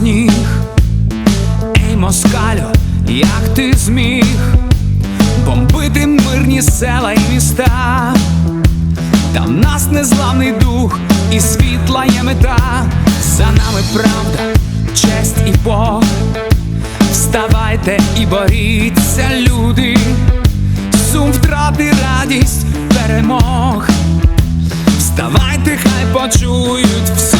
сніг. Ей, москалю, як ти зміг бомбити мирні села і міста, та в нас незламний дух і світла є мета. За нами правда, честь і Бог. Вставайте і боріться, люди, сум втрати радість перемог. Вставайте, хай почують всюди.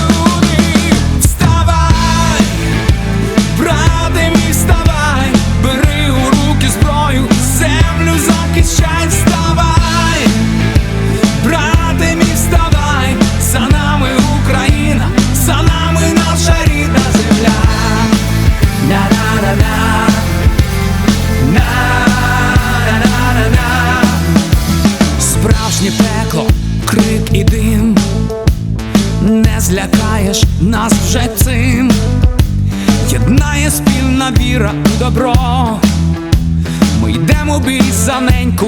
Справжнє пекло, крик і дим, не злякаєш нас вже цим, єднає спільна віра у добро. Ми йдемо бій за неньку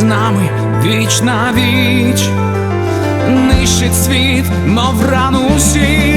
з нами віч на віч, нищить світ, мов рану сіль,